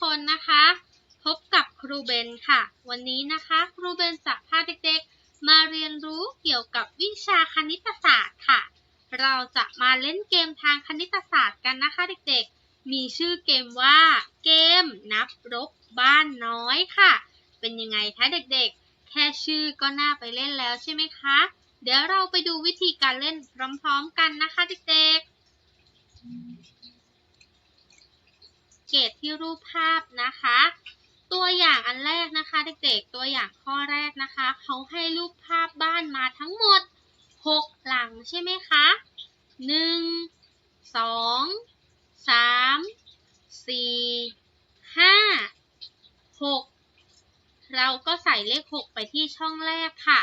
คนนะคะ พบกับครูเบนค่ะ วันนี้นะคะ ครูเบนจะพาเด็กๆ มาเรียนรู้เกี่ยวกับวิชาคณิตศาสตร์ค่ะ เราจะมาเล่นเกมทางคณิตศาสตร์กันนะคะเด็กๆ มีชื่อเกมว่า เกมนับรบบ้านน้อยค่ะ เป็นยังไงคะเด็กๆ แค่ชื่อก็น่าไปเล่นแล้วใช่ไหมคะ เดี๋ยวเราไปดูวิธีการเล่นพร้อมๆกันนะคะเด็กๆ เกตที่รูปภาพนะคะ ตัวอย่างอันแรกนะคะ เด็กๆตัวอย่างข้อแรกนะคะเขาให้รูปภาพบ้านมาทั้งหมด 6 หลังใช่ไหมคะ1 2 3 4 5 6 เราก็ใส่เลข 6 ไปที่ช่องแรกค่ะ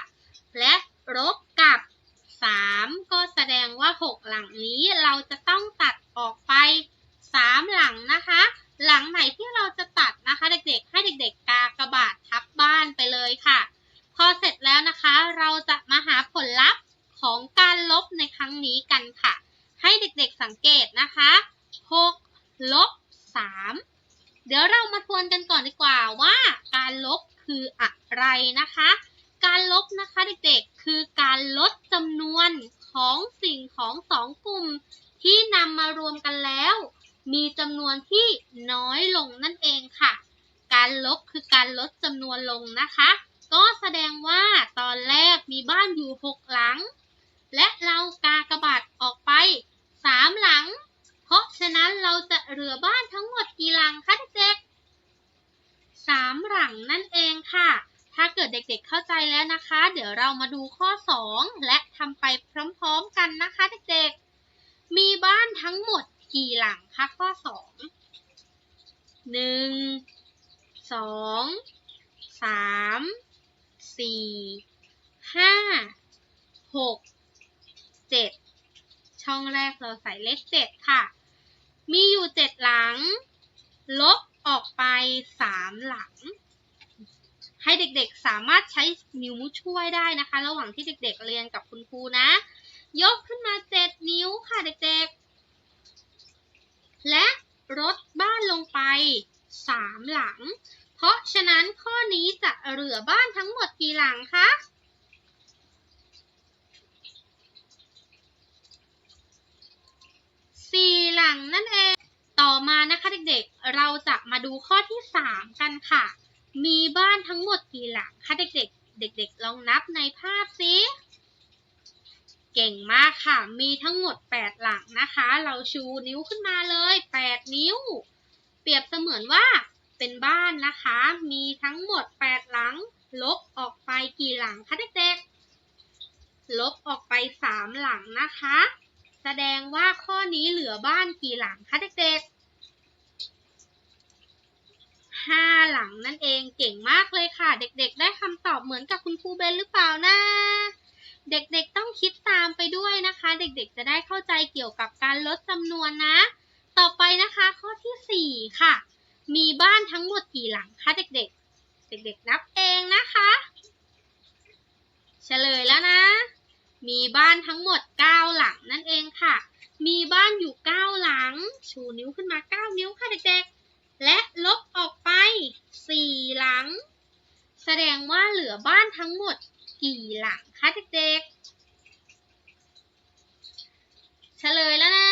และลบกับ 3 ก็แสดงว่า 6 หลังนี้เราจะต้องตัดออกไป 3 หลังนะคะ หลังไหนที่เราจะตัดนะคะ เด็กๆ ให้เด็กๆ กากระบาดทับบ้านไปเลยค่ะ พอเสร็จแล้วนะคะ เราจะมาหาผลลัพธ์ของการลบในครั้งนี้กันค่ะ ให้เด็กๆสังเกตนะคะ 6 ลบ 3 เดี๋ยวเรามาทวนกันก่อนดีกว่าว่าการลบคืออะไรนะคะ การลบนะคะเด็กๆ คือการลดจำนวนของสิ่งของสองกลุ่ม ที่นำมารวมกันแล้ว มีจำนวนที่น้อยลงนั่นเองค่ะ การลบคือการลดจำนวนลงนะคะ ก็แสดงว่าตอนแรกมีบ้านอยู่หกหลัง และเรากากระบาดออกไปสามหลัง เพราะฉะนั้น เหลือบ้านทั้งหมดกี่หลังคะเด็กๆสามหลังนั่นเองค่ะ ถ้าเกิดเด็กๆเข้าใจแล้วนะคะ เดี๋ยวเรามาดูข้อ 2 และทำไปพร้อมๆกันนะคะเด็กๆ มีบ้านทั้งหมดกี่หลังคะข้อ 2 1 2 3 4 5 6 7 ช่องแรกเราใส่เลข 7 ค่ะ มีอยู่7หลัง ลบออกไป3หลัง ให้เด็กๆสามารถใช้นิ้วช่วยได้นะคะ ระหว่างที่เด็กๆเรียนกับคุณครูนะ ยกขึ้นมา7นิ้วค่ะเด็กๆ และลดบ้านลงไป3หลัง เพราะฉะนั้นข้อนี้จะเหลือบ้านทั้งหมดกี่หลังคะังนั่นเอง ต่อมานะคะเด็กๆ เราจะมาดูข้อที่ 3 กันค่ะ มีบ้านทั้งหมดกี่หลังคะเด็กๆ เด็กๆ ลองนับในภาพสิ เก่งมากค่ะ มีทั้งหมด 8 หลังนะคะ เราชูนิ้วขึ้นมาเลย 8 นิ้ว เปรียบเสมือนว่าเป็นบ้านนะคะ มีทั้งหมด 8 หลัง ลบออกไปกี่หลังคะเด็กๆ ลบออกไป 3 หลังนะคะ แสดงว่าข้อนี้เหลือบ้านกี่หลังคะเด็กๆห้าหลังนั่นเองเก่งมากเลยค่ะ เด็กๆ ได้คำตอบเหมือนกับคุณครูเบนหรือเปล่านะ เด็กๆต้องคิดตามไปด้วยนะคะ เด็กๆ จะได้เข้าใจเกี่ยวกับการลดจำนวนนะ ต่อไปนะคะข้อที่ 4 ค่ะ มีบ้านทั้งหมดกี่หลังคะเด็กๆ เด็กๆ นับเองนะคะ เฉลยแล้วนะ มีบ้านทั้งหมด 9 หลังนั่นเองค่ะ มีบ้านอยู่ 9 หลัง ชูนิ้วขึ้นมา 9 นิ้วค่ะเด็กๆ และลบออกไป 4 หลัง แสดงว่าเหลือบ้านทั้งหมดกี่หลังคะเด็กๆ เฉลยแล้วนะ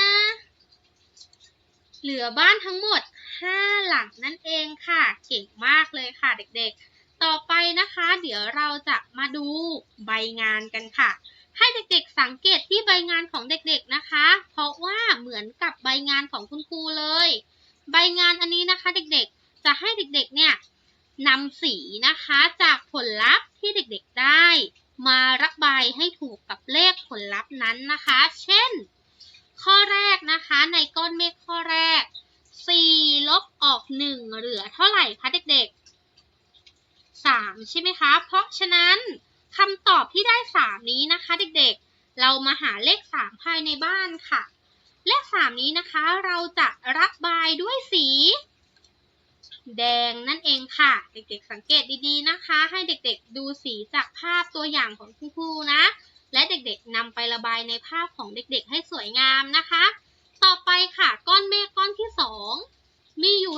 เหลือบ้านทั้งหมด 5 หลังนั่นเองค่ะ เก่งมากเลยค่ะเด็กๆ ต่อไปนะคะ เดี๋ยวเราจะมาดูใบงานกันค่ะ ให้เด็กๆสังเกตที่ใบงานของเด็กๆนะคะ เพราะว่าเหมือนกับใบงานของคุณครูเลย ใบงานอันนี้นะคะเด็กๆ จะให้เด็กๆเนี่ยนำสีนะคะจากผลลัพธ์ที่เด็กๆได้ มาระบายให้ถูกกับเลขผลลัพธ์นั้นนะคะ เช่น ข้อแรกนะคะในก้อนเมฆข้อแรก 4 ลบออก 1 เหลือเท่าไหร่คะเด็กๆ 3 ใช่ไหมคะ เพราะฉะนั้น คำตอบที่ได้ 3 นี้นะคะ เด็กๆ เรามาหาเลข 3 ภายในบ้านค่ะ เลข 3 นี้นะคะ เราจะระบายด้วยสี แดงนั่นเองค่ะ เด็กๆ สังเกตดีๆนะคะ ให้เด็กๆ ดูสีจากภาพตัวอย่างของคุณครูนะ และเด็กๆนำไประบายในภาพของเด็กๆ ให้สวยงามนะคะ ต่อไปค่ะก้อนเมฆก้อนที่ 2 มีอยู่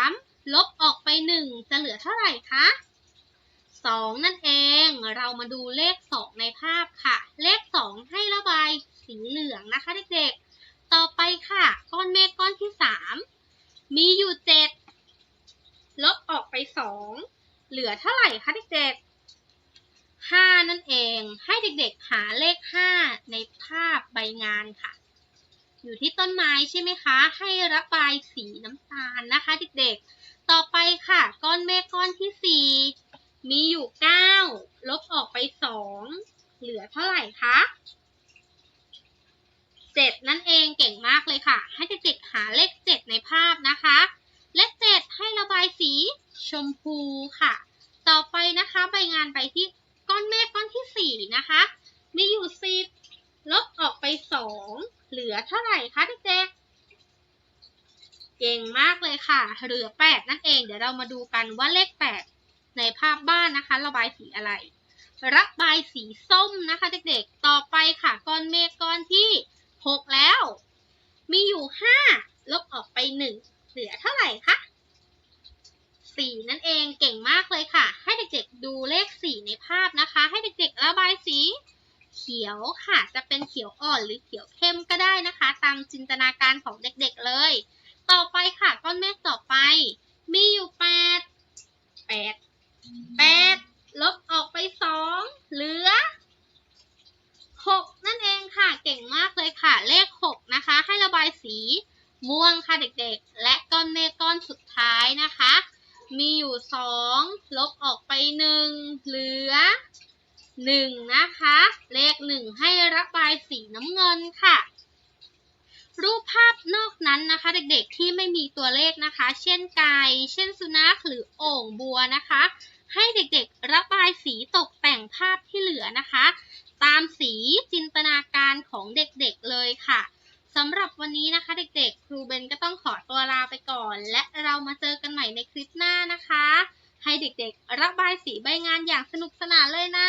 3 ลบออกไปหนึ่งจะเหลือเท่าไหร่คะ สองนั่นเอง เรามาดูเลขสองในภาพค่ะ เลขสองให้ระบายสีเหลืองนะคะเด็กๆ ต่อไปค่ะ ก้อนเมฆก้อนที่สามมีอยู่เจ็ดลบออกไปสองเหลือเท่าไหร่คะเด็กๆห้านั่นเอง ให้เด็กๆ หาเลขห้าในภาพใบงานค่ะ อยู่ที่ต้นไม้ใช่ไหมคะ ให้ระบายสีน้ำตาลนะคะเด็กๆ ต่อไปค่ะ ก้อนเมฆก้อนที่สี่ มีอยู่เก้าลบออกไปสองเหลือเท่าไหร่คะเจ็ดนั่นเองเก่งมากเลยค่ะ ให้เด็กๆหาเลขเจ็ดในภาพนะคะ เลขเจ็ดให้ระบายสีชมพูค่ะ ต่อไปนะคะใบงานใบที่ก้อนเมฆก้อนที่สี่นะคะ มีอยู่สิบลบออกไปสองเหลือเท่าไหร่คะเด็กๆ เก่งมากเลยค่ะ เหลือแปดนั่นเอง เดี๋ยวเรามาดูกันว่าเลขแปด ในภาพบ้านนะคะ ระบายสีอะไร ระบายสีส้มนะคะเด็กๆ ต่อไปค่ะก้อนเมฆก้อนที่หกแล้ว มีอยู่ห้าลบออกไปหนึ่งเหลือเท่าไหร่คะสี่นั่นเองเก่งมากเลยค่ะ ให้เด็กๆดูเลขสี่ในภาพนะคะ ให้เด็กๆระบายสีเขียวค่ะ จะเป็นเขียวอ่อนหรือเขียวเข้มก็ได้นะคะ ตามจินตนาการของเด็กๆเลย ต่อไปค่ะก้อนเมฆต่อไป มีอยู่แปดแปดแปดลบออกไปสองเหลือหกนั่นเองค่ะ เก่งมากเลยค่ะ เลขหกนะคะ ให้ระบายสีม่วงค่ะเด็กๆ และก้อนเมฆก้อนสุดท้ายนะคะ มีอยู่สองลบออกไปหนึ่งเหลือหนึ่งนะคะ เลขหนึ่งให้ระบายสีน้ำเงินค่ะ รูปภาพนอกนั้นนะคะ เด็กๆที่ไม่มีตัวเลขนะคะ เช่นไก่เช่นสุนัขหรือโอ่งบัวนะคะ ให้เด็กๆระบายสีตกแต่งภาพที่เหลือนะคะ ตามสีจินตนาการของเด็กๆเลยค่ะสำหรับวันนี้นะคะเด็กๆ ครูเบนก็ต้องขอตัวลาไปก่อน และเรามาเจอกันใหม่ในคลิปหน้านะคะ ให้เด็กๆ ระบายสีใบงานอย่างสนุกสนานเลยนะ